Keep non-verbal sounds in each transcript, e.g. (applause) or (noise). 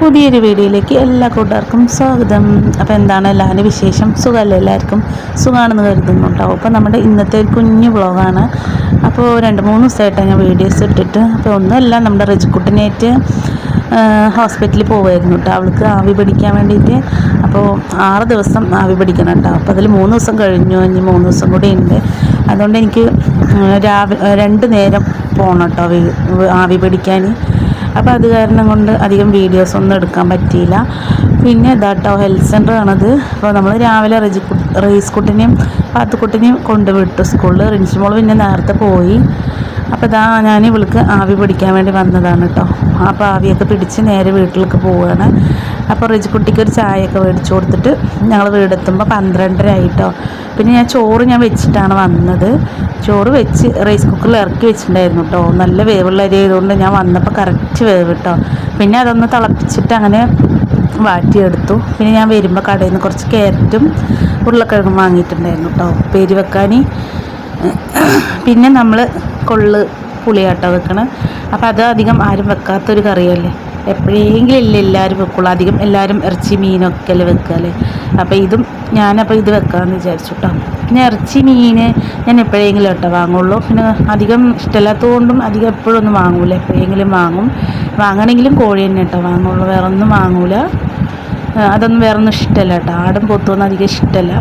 പുതിയൊരു വീഡിയോയിലേക്ക് എല്ലാ കൂട്ടുകാർക്കും സ്വാഗതം. അപ്പോൾ എന്താണ് എല്ലാവരും വിശേഷം? സുഖമല്ലേ എല്ലാവർക്കും? സുഖമാണെന്ന് കരുതുന്നുണ്ടാവും. അപ്പോൾ നമ്മുടെ ഇന്നത്തെ ഒരു കുഞ്ഞു വ്ളോഗാണ്. അപ്പോൾ രണ്ട് മൂന്ന് ദിവസമായിട്ടാണ് ഞാൻ വീഡിയോസ് ഇട്ടിട്ട് അപ്പോൾ ഒന്നുമല്ല നമ്മുടെ റിജിക്കുട്ടിനായിട്ട് ഹോസ്പിറ്റലിൽ പോവായിരുന്നു കേട്ടോ. അവൾക്ക് ആവി പിടിക്കാൻ വേണ്ടിയിട്ട്. അപ്പോൾ ആറ് ദിവസം ആവി പിടിക്കണം കേട്ടോ. അപ്പോൾ അതിൽ മൂന്ന് ദിവസം കഴിഞ്ഞു. ഇനി മൂന്ന് ദിവസം കൂടി ഉണ്ട്. അതുകൊണ്ട് എനിക്ക് രാവിലെ രണ്ട് നേരം പോകണം കേട്ടോ ആവി പിടിക്കാൻ അപ്പോൾ അത് കാരണം കൊണ്ട് അധികം വീഡിയോസ് ഒന്നും എടുക്കാൻ പറ്റിയില്ല. പിന്നെ ഇതാട്ടോ ഹെൽത്ത് സെന്റർ ആണത്. അപ്പോൾ നമ്മൾ രാവിലെ റജി റീസ് കുട്ടിനെയും പാത്തുക്കുട്ടിനെയും കൊണ്ടുവിട്ടു. സ്കൂളിൽ റിൻസിമോൾ പിന്നെ നേരത്തെ പോയി. അപ്പോൾ ഇതാ ഞാൻ ഇവൾക്ക് ആവി പിടിക്കാൻ വേണ്ടി വന്നതാണ് കേട്ടോ അപ്പോൾ ആവിയൊക്കെ പിടിച്ച് നേരെ വീട്ടിലേക്ക് പോവുകയാണ് അപ്പോൾ റിജിക്കുട്ടിക്ക് ഒരു ചായയൊക്കെ മേടിച്ചു കൊടുത്തിട്ട് ഞങ്ങൾ വീടെത്തുമ്പോൾ പന്ത്രണ്ടര ആയിട്ടോ. പിന്നെ ഞാൻ ചോറ് ഞാൻ വെച്ചിട്ടാണ് വന്നത്. ചോറ് വെച്ച് റൈസ് കുക്കറിൽ ഇറക്കി വെച്ചിട്ടുണ്ടായിരുന്നു കേട്ടോ നല്ല വേവുള്ള അരി ആയതുകൊണ്ട് ഞാൻ വന്നപ്പോൾ കറക്റ്റ് വേവ് കേട്ടോ പിന്നെ അതൊന്ന് തിളപ്പിച്ചിട്ട് അങ്ങനെ വാട്ടിയെടുത്തു. പിന്നെ ഞാൻ വരുമ്പോൾ കടയിൽ നിന്ന് കുറച്ച് കാരറ്റും ഉരുളക്കിഴങ്ങും വാങ്ങിയിട്ടുണ്ടായിരുന്നു കേട്ടോ പേര് വെക്കാൻ പിന്നെ നമ്മൾ കൊള്ള് പുളിയാട്ടോ വെക്കണം. അപ്പോൾ അത് അധികം ആരും വെക്കാത്തൊരു കറിയല്ലേ? എപ്പോഴെങ്കിലും ഇല്ല എല്ലാവരും വെക്കുള്ളൂ. അധികം എല്ലാവരും ഇറച്ചി മീനൊക്കെ അല്ലേ വെക്കല്ലേ അപ്പോൾ ഇതും ഞാനപ്പോൾ ഇത് വെക്കാമെന്ന് വിചാരിച്ചു കേട്ടോ പിന്നെ ഇറച്ചി മീൻ ഞാൻ എപ്പോഴെങ്കിലും കേട്ടോ വാങ്ങുള്ളൂ. പിന്നെ അധികം ഇഷ്ടമില്ലാത്തതുകൊണ്ടും അധികം എപ്പോഴൊന്നും വാങ്ങൂല. എപ്പോഴെങ്കിലും വാങ്ങും. വാങ്ങണമെങ്കിലും കോഴി തന്നെ കേട്ടോ വാങ്ങുള്ളൂ. വേറെ ഒന്നും വാങ്ങൂല. അതൊന്നും വേറെ ഒന്നും ഇഷ്ടമല്ല കേട്ടോ. ആടും പൊത്തൊന്നും അധികം ഇഷ്ടമല്ല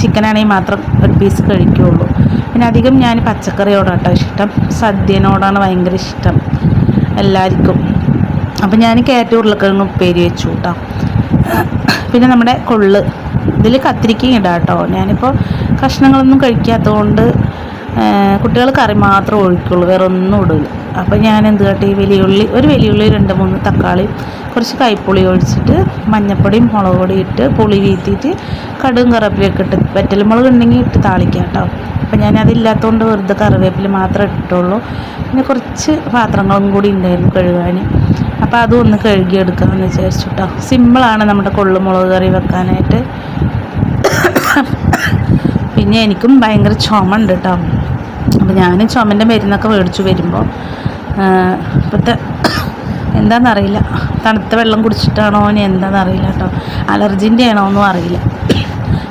ചിക്കനാണെങ്കിൽ മാത്രം ഒരു പീസ് കഴിക്കുകയുള്ളൂ പിന്നെ അധികം ഞാൻ പച്ചക്കറിയോടാണ് കേട്ടോ ഇഷ്ടം. സദ്യനോടാണ് ഭയങ്കര ഇഷ്ടം. എല്ലാവർക്കും. അപ്പം ഞാൻ കയറ്റ ഉരുളക്കിഴങ്ങ് ഉപ്പേരി വെച്ചു കേട്ടോ. പിന്നെ നമ്മുടെ കൊള്ള്. ഇതിൽ കത്തിരിക്കയും ഇടാം കേട്ടോ. ഞാനിപ്പോൾ കഷ്ണങ്ങളൊന്നും കഴിക്കാത്തതുകൊണ്ട് കുട്ടികൾ കറി മാത്രം ഒഴിക്കുള്ളൂ വേറെ ഒന്നും ഇടില്ല അപ്പോൾ ഞാൻ എന്ത് കാട്ടി? വലിയുള്ളി ഒരു വലിയുള്ളി രണ്ട് മൂന്ന് തക്കാളി കുറച്ച് കൈപ്പുളി ഒഴിച്ചിട്ട് മഞ്ഞപ്പൊടിയും മുളക് പൊടി ഇട്ട് പുളി വീത്തിയിട്ട് കടുകും കറിവേപ്പിലൊക്കെ ഇട്ട് വെറ്റൽമുളക് ഉണ്ടെങ്കിൽ ഇട്ട് താളിക്കാം കേട്ടോ അപ്പോൾ ഞാൻ അതില്ലാത്തതുകൊണ്ട് വെറുതെ കറിവേപ്പില മാത്രമേ ഇട്ടുള്ളൂ പിന്നെ കുറച്ച് പാത്രങ്ങളും കൂടി ഉണ്ടായിരുന്നു കഴുകാൻ. അപ്പോൾ അതും ഒന്ന് കഴുകിയെടുക്കാമെന്ന് വിചാരിച്ചു കേട്ടോ സിമ്പിളാണ് നമ്മുടെ കൊള്ളുമുളക് കറി വെക്കാനായിട്ട്. (coughs) പിന്നെ എനിക്കും ഭയങ്കര ചുമ ഉണ്ട് കേട്ടോ അപ്പോൾ ഞാൻ ചുമന്റെ മരുന്നൊക്കെ മേടിച്ചു വരുമ്പോൾ ഇപ്പോഴത്തെ എന്താണെന്നറിയില്ല തണുത്ത വെള്ളം കുടിച്ചിട്ടാണോ ഇനി എന്താണെന്നറിയില്ല കേട്ടോ. അലർജിന്റെ ആണോ ഒന്നും അറിയില്ല.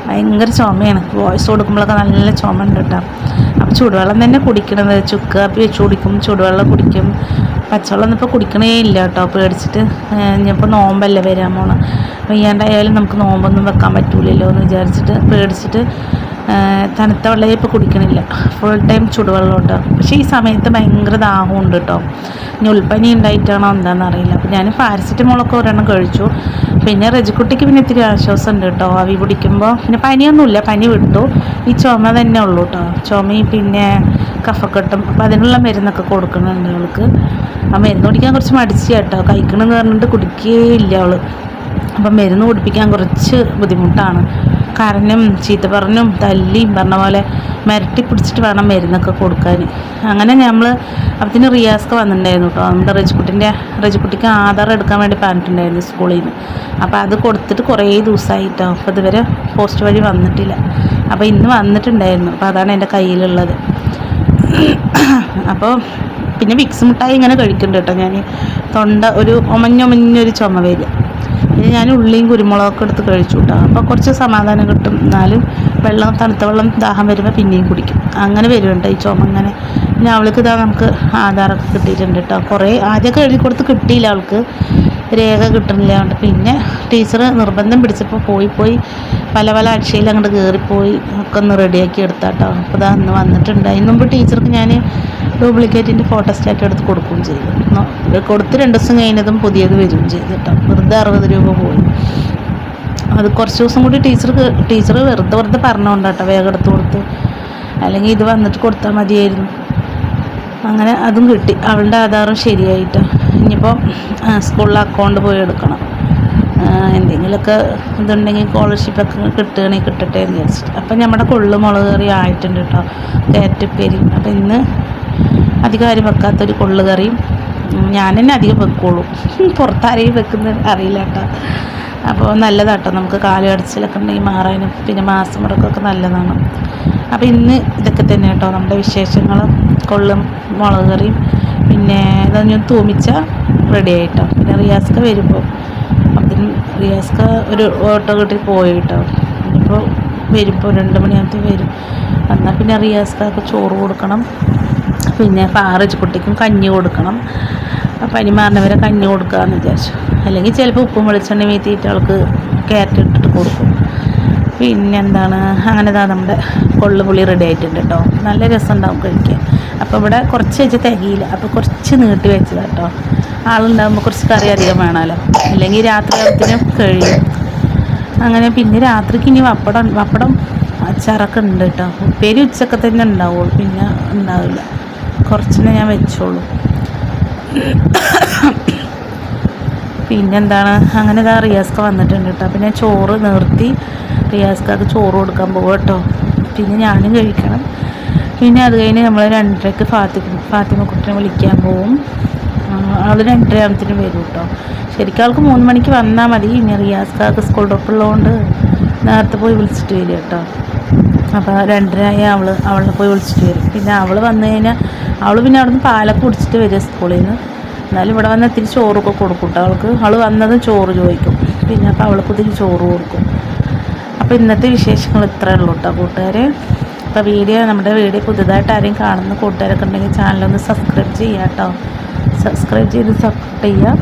ഭയങ്കര ചുമയാണ്. വോയിസ് കൊടുക്കുമ്പോഴൊക്കെ നല്ല ചുമ ഉണ്ട് കേട്ടോ. അപ്പോൾ ചൂടുവെള്ളം തന്നെ കുടിക്കണത്. ചുക്ക് കാപ്പി വെച്ച് കുടിക്കും ചൂടുവെള്ളം കുടിക്കും. പച്ചവെള്ളം ഒന്നും ഇപ്പോൾ കുടിക്കണേ ഇല്ല കേട്ടോ. പേടിച്ചിട്ട് ഇനിയിപ്പോൾ നോമ്പല്ലേ വരാൻ പോണം. വയ്യാണ്ടായാലും നമുക്ക് നോമ്പൊന്നും വെക്കാൻ പറ്റൂലല്ലോ എന്ന് വിചാരിച്ചിട്ട് പേടിച്ചിട്ട് തണുത്ത വെള്ളമേ ഇപ്പോൾ കുടിക്കണില്ല. ഫുൾ ടൈം ചൂടുവെള്ളം കേട്ടോ പക്ഷേ ഈ സമയത്ത് ഭയങ്കര ദാഹമുണ്ട് കേട്ടോ ഇനി ഉൽപ്പനി ഉണ്ടായിട്ടാണോ എന്താണെന്ന് അറിയില്ല. അപ്പോൾ ഞാൻ പാരസെറ്റമോളൊക്കെ ഒരെണ്ണം കഴിച്ചു. പിന്നെ റജിക്കുട്ടിക്ക് പിന്നെ ഇത്തിരി ആശ്വാസം ഉണ്ട് കേട്ടോ അവി പിടിക്കുമ്പോൾ പിന്നെ പനിയൊന്നുമില്ല പനി വിട്ടു. ഈ ചുമ തന്നെ ഉള്ളൂ കേട്ടോ ചുമയും പിന്നെ കഫക്കെട്ടും. അപ്പോൾ അതിനുള്ള മരുന്നൊക്കെ കൊടുക്കുന്നുണ്ട് അവൾക്ക്. ആ മരുന്ന് കുടിക്കാൻ കുറച്ച് മടിച്ചു കേട്ടോ കഴിക്കണമെന്ന് പറഞ്ഞിട്ട് കുടിക്കുകയില്ല അവൾ അപ്പം മരുന്ന് കുടിപ്പിക്കാൻ കുറച്ച് ബുദ്ധിമുട്ടാണ്. കാരണം ചീത്ത പറഞ്ഞും തല്ലിയും പറഞ്ഞ പോലെ മിരട്ടി പിടിച്ചിട്ട് വേണം മരുന്നൊക്കെ കൊടുക്കാൻ. അങ്ങനെ നമ്മൾ അപ്പത്തിന് റിയാസ്ക്ക് വന്നിട്ടുണ്ടായിരുന്നു കേട്ടോ നമ്മുടെ റജിക്കുട്ടിന്റെ റജിക്കുട്ടിക്ക് ആധാർ എടുക്കാൻ വേണ്ടി പറഞ്ഞിട്ടുണ്ടായിരുന്നു സ്കൂളിൽ നിന്ന് അപ്പോൾ അത് കൊടുത്തിട്ട് കുറേ ദിവസമായിട്ടോ അപ്പോൾ ഇതുവരെ പോസ്റ്റ് വഴി വന്നിട്ടില്ല. അപ്പോൾ ഇന്ന് വന്നിട്ടുണ്ടായിരുന്നു. അപ്പോൾ അതാണ് എന്റെ കയ്യിലുള്ളത്. അപ്പോൾ പിന്നെ വിക്സ് മുട്ടായി ഇങ്ങനെ കഴിക്കുന്നുണ്ട് കേട്ടോ ഞാൻ തൊണ്ട ഒരു ഒമഞ്ഞൊമഞ്ഞൊരു ചുമ വരിക. ഞാൻ ഉള്ളിയും കുരുമുളകൊക്കെ എടുത്ത് കഴിച്ചു കേട്ടോ അപ്പോൾ കുറച്ച് സമാധാനം കിട്ടും. എന്നാലും വെള്ളം തണുത്ത വെള്ളം ദാഹം വരുമ്പോൾ പിന്നെയും കുടിക്കും. അങ്ങനെ വരുന്നുണ്ട് ഈ ചുമ അങ്ങനെ. പിന്നെ അവൾക്ക് ഇതാ നമുക്ക് ആധാറൊക്കെ കിട്ടിയിട്ടുണ്ട് കേട്ടോ കുറേ ആദ്യമൊക്കെ എഴുതി കൊടുത്ത് കിട്ടിയില്ല അവൾക്ക്. രേഖ കിട്ടണില്ല അതുകൊണ്ട് പിന്നെ ടീച്ചർ നിർബന്ധം പിടിച്ചപ്പോൾ പോയി പോയി പല പല അക്ഷയിൽ അങ്ങോട്ട് കയറിപ്പോയി ഒക്കെ ഒന്ന് റെഡിയാക്കി എടുത്താട്ടോ അപ്പോൾ ഇതാ അന്ന് വന്നിട്ടുണ്ട്. അതിന് മുമ്പ് ടീച്ചർക്ക് ഞാൻ ഡ്യൂപ്ലിക്കേറ്റിന്റെ ഫോട്ടോസ്റ്റാറ്റ് എടുത്ത് കൊടുക്കുകയും ചെയ്തു. കൊടുത്ത് രണ്ട് ദിവസം കഴിഞ്ഞതും പുതിയത് വരികയും ചെയ്തു കേട്ടോ വെറുതെ അറുപത് രൂപ പോയി. അത് കുറച്ച് ദിവസം കൂടി ടീച്ചർ ടീച്ചർ വെറുതെ വെറുതെ പറഞ്ഞുകൊണ്ടാട്ടോ വേഗം എടുത്ത് കൊടുത്ത്. അല്ലെങ്കിൽ ഇത് വന്നിട്ട് കൊടുത്താൽ മതിയായിരുന്നു. അങ്ങനെ അതും കിട്ടി. അവളുടെ ആധാറും ശരിയായിട്ട് ഇനിയിപ്പോൾ സ്കൂളിൽ അക്കൗണ്ട് പോയി എടുക്കണം. എന്തെങ്കിലുമൊക്കെ ഇതുണ്ടെങ്കിൽ സ്കോളർഷിപ്പൊക്കെ കിട്ടുകയാണെങ്കിൽ കിട്ടട്ടെ എന്ന് വിചാരിച്ചിട്ട്. അപ്പം നമ്മുടെ കൊള്ളു മുളക് കറി ആയിട്ടുണ്ട് കേട്ടോ കയറ്റപ്പേരി അപ്പം ഇന്ന് അധികം ആരും വെക്കാത്തൊരു കൊള്ളു കറിയും ഉം, ഞാൻ തന്നെ അധികം വെക്കുള്ളൂ. (laughs) പുറത്താരെയും വെക്കുന്നത് അറിയില്ല കേട്ടോ അപ്പോൾ നല്ലതാട്ടോ. നമുക്ക് കാലുകടച്ചിലൊക്കെ ഉണ്ടെങ്കിൽ മാറാനും പിന്നെ മാസം മുടക്കമൊക്കെ നല്ലതാണ്. അപ്പോൾ ഇന്ന് ഇതൊക്കെ തന്നെ കേട്ടോ. നമ്മുടെ വിശേഷങ്ങൾ കൊള്ളും മുളക് കറിയും. പിന്നെ ഇതൊന്നും തൂമിച്ച റെഡി ആയിട്ടോ. പിന്നെ റിയാസ്ക വരുമ്പോൾ അപ്പം റിയാസ്ക ഒരു ഓട്ടോ കിട്ടി പോയി കേട്ടോ. ഇപ്പോൾ വരുമ്പോൾ രണ്ട് മണിയാകുമ്പോൾ വരും. എന്നാൽ പിന്നെ റിയാസ്കൊക്കെ ചോറ് കൊടുക്കണം. പിന്നെ പാറച്ച് കുട്ടിക്കും കഞ്ഞി കൊടുക്കണം. പനി മാറുന്നവരെ കഞ്ഞി കൊടുക്കാമെന്ന് വിചാരിച്ചു. അല്ലെങ്കിൽ ചിലപ്പോൾ ഉപ്പും വെളിച്ചെണ്ണ വീത്തിയിട്ട് അവൾക്ക് ക്യാരറ്റ് ഇട്ടിട്ട് കൊടുക്കും. പിന്നെ എന്താണ്? അങ്ങനെ നമ്മുടെ കൊള്ളുപുളി റെഡി ആയിട്ടുണ്ട് കേട്ടോ. നല്ല രസം ഉണ്ടാവും കഴിക്കാൻ. അപ്പോൾ ഇവിടെ കുറച്ച് വെച്ച് തികയില്ല. അപ്പോൾ കുറച്ച് നീട്ടി വെച്ചതാണ് കേട്ടോ. ആളുണ്ടാകുമ്പോൾ കുറച്ച് കറി അധികം വേണമല്ലോ. അല്ലെങ്കിൽ രാത്രി ആകുമ്പത്തിനും കഴിയും. അങ്ങനെ പിന്നെ രാത്രിക്ക് ഇനി വപ്പടം വപ്പടം അച്ചാറൊക്കെ ഉണ്ട് കേട്ടോ. ഉപ്പേരി ഉച്ചയ്ക്ക് തന്നെ ഉണ്ടാവുള്ളൂ. പിന്നെ ഉണ്ടാവില്ല. കുറച്ചിനെ ഞാൻ വെച്ചോളൂ. പിന്നെന്താണ്? അങ്ങനെ ഇതാ റിയാസ്ക വന്നിട്ടുണ്ട് കേട്ടോ. പിന്നെ ചോറ് നിർത്തി റിയാസ്ക്കാക്ക് ചോറ് കൊടുക്കാൻ പോകും കേട്ടോ. പിന്നെ ഞാനും കഴിക്കണം. പിന്നെ അത് കഴിഞ്ഞ് നമ്മൾ രണ്ടരക്ക് ഫാത്തിമ ഫാത്തിമ കുട്ടിനെ വിളിക്കാൻ പോവും. അവൾ രണ്ടര ആകുമ്പത്തിനും വരും കേട്ടോ. ശരിക്കും അവൾക്ക് മൂന്ന് മണിക്ക് വന്നാൽ മതി. ഇനി റിയാസ്കാർക്ക് സ്കൂൾ ഡ്രോപ്പുള്ളതുകൊണ്ട് നേരത്തെ പോയി വിളിച്ചിട്ട് വരും കേട്ടോ. അപ്പോൾ രണ്ടരയായി അവൾ അവളെ പോയി വിളിച്ചിട്ട് വരും. പിന്നെ അവൾ വന്നു കഴിഞ്ഞാൽ അവൾ പിന്നെ അവിടുന്ന് പാലൊക്കെ കുടിച്ചിട്ട് വരിക സ്കൂളിൽ നിന്ന് എന്നാലും ഇവിടെ വന്ന് ഇത്തിരി ചോറൊക്കെ കൊടുക്കും അവൾക്ക് അവൾ വന്നത് ചോറ് ചോദിക്കും. പിന്നെ അപ്പോൾ അവൾക്ക് ഇത്തിരി ചോറ് കൊടുക്കും. അപ്പോൾ ഇന്നത്തെ വിശേഷങ്ങൾ ഇത്രയേ ഉള്ളൂ കേട്ടോ കൂട്ടുകാരെ. അപ്പോൾ വീഡിയോ നമ്മുടെ വീഡിയോ പുതുതായിട്ട് ആരെയും കാണുന്ന കൂട്ടുകാരൊക്കെ ഉണ്ടെങ്കിൽ ചാനലൊന്ന് സബ്സ്ക്രൈബ് ചെയ്യുക കേട്ടോ സബ്സ്ക്രൈബ് ചെയ്ത് സപ്പോർട്ട് ചെയ്യുക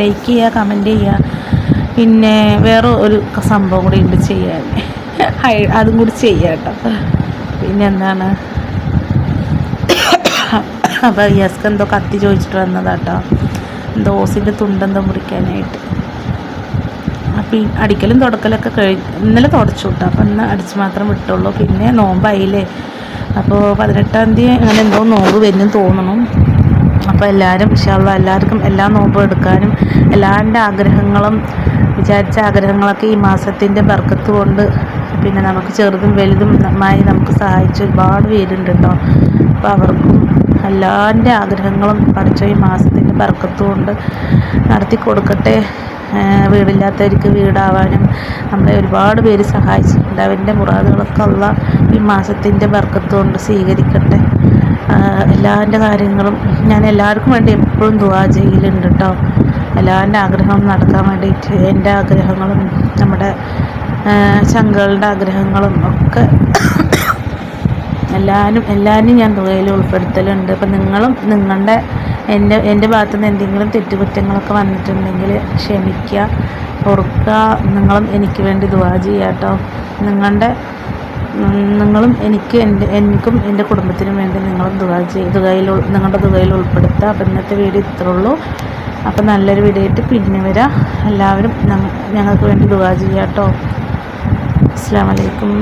ലൈക്ക് ചെയ്യുക കമന്റ് ചെയ്യുക പിന്നെ വേറെ ഒരു സംഭവം കൂടി ഉണ്ട് ചെയ്യാൻ. (laughs) അതും കൂടി ചെയ്യാം കേട്ടോ പിന്നെ എന്താണ്? അപ്പോൾ യസ്ക്ക് എന്തോ കത്തി ചോദിച്ചിട്ട് വന്നതാട്ടോ ഓസിന്റെ തുണ്ടെന്തോ മുറിക്കാനായിട്ട്. അപ്പം അടിക്കലും തുടക്കലൊക്കെ കഴിഞ്ഞ് ഇന്നലെ തുടച്ചു വിട്ടു അപ്പം ഇന്ന് അടിച്ച് മാത്രം വിട്ടുള്ളൂ. പിന്നെ നോമ്പായില്ലേ. അപ്പോൾ പതിനെട്ടാം തീയതി അങ്ങനെ എന്തോ നോമ്പ് വരുന്നു തോന്നണം. അപ്പോൾ എല്ലാവരും ഇഷ്ടമുള്ള എല്ലാവർക്കും എല്ലാ നോമ്പും എടുക്കാനും എല്ലാവരുടെ ആഗ്രഹങ്ങളും വിചാരിച്ച ആഗ്രഹങ്ങളൊക്കെ ഈ മാസത്തിന്റെ ബർക്കത്ത് കൊണ്ട് പിന്നെ നമുക്ക് ചെറുതും വലുതും നന്നായി നമുക്ക് സഹായിച്ച ഒരുപാട് പേരുണ്ട് കേട്ടോ അപ്പോൾ അവർക്കും എല്ലാവരുടെ ആഗ്രഹങ്ങളും പഠിച്ച ഈ മാസത്തിന്റെ ബർക്കത്ത് കൊണ്ട് നടത്തി കൊടുക്കട്ടെ. വീടില്ലാത്തവർക്ക് വീടാവാനും നമ്മളെ ഒരുപാട് പേര് സഹായിച്ചിട്ടുണ്ട്. അവന്റെ മുറാദുകളൊക്കെ ഉള്ള ഈ മാസത്തിന്റെ ബർക്കത്ത് കൊണ്ട് സ്വീകരിക്കട്ടെ എല്ലാവരുടെ കാര്യങ്ങളും ഞാൻ എല്ലാവർക്കും വേണ്ടി എപ്പോഴും ദുവാ ചെയ്യലുണ്ട് കേട്ടോ എല്ലാവരുടെ ആഗ്രഹം നടക്കാൻ വേണ്ടിയിട്ട് എന്റെ ആഗ്രഹങ്ങളും നമ്മുടെ ചങ്കളുടെ ആഗ്രഹങ്ങളും ഒക്കെ എല്ലാവരും എല്ലാവരും ഞാൻ തുകയിൽ ഉൾപ്പെടുത്തലുണ്ട്. അപ്പം നിങ്ങളും നിങ്ങളുടെ എന്റെ എന്റെ ഭാഗത്തു നിന്ന് എന്തെങ്കിലും തെറ്റുകുറ്റങ്ങളൊക്കെ വന്നിട്ടുണ്ടെങ്കിൽ ക്ഷമിക്കുക ഓർക്കുക. നിങ്ങളും എനിക്ക് വേണ്ടി ദുവാ ചെയ്യുക കേട്ടോ. നിങ്ങളുടെ നിങ്ങളും എനിക്ക് എന്റെ എനിക്കും എന്റെ കുടുംബത്തിനും വേണ്ടി നിങ്ങളും ദുവാ ചെയ്ത് തുകയിൽ നിങ്ങളുടെ തുകയിൽ ഉൾപ്പെടുത്തുക. അപ്പം ഇന്നത്തെ വീഡിയോ ഇത്രേ ഉള്ളൂ. അപ്പം നല്ലൊരു വീഡിയോ ആയിട്ട് പിന്നെ വരാം. എല്ലാവരും ഞങ്ങൾക്ക് വേണ്ടി ദുവാ ചെയ്യുക കേട്ടോ. അസ്സാം വലൈക്കും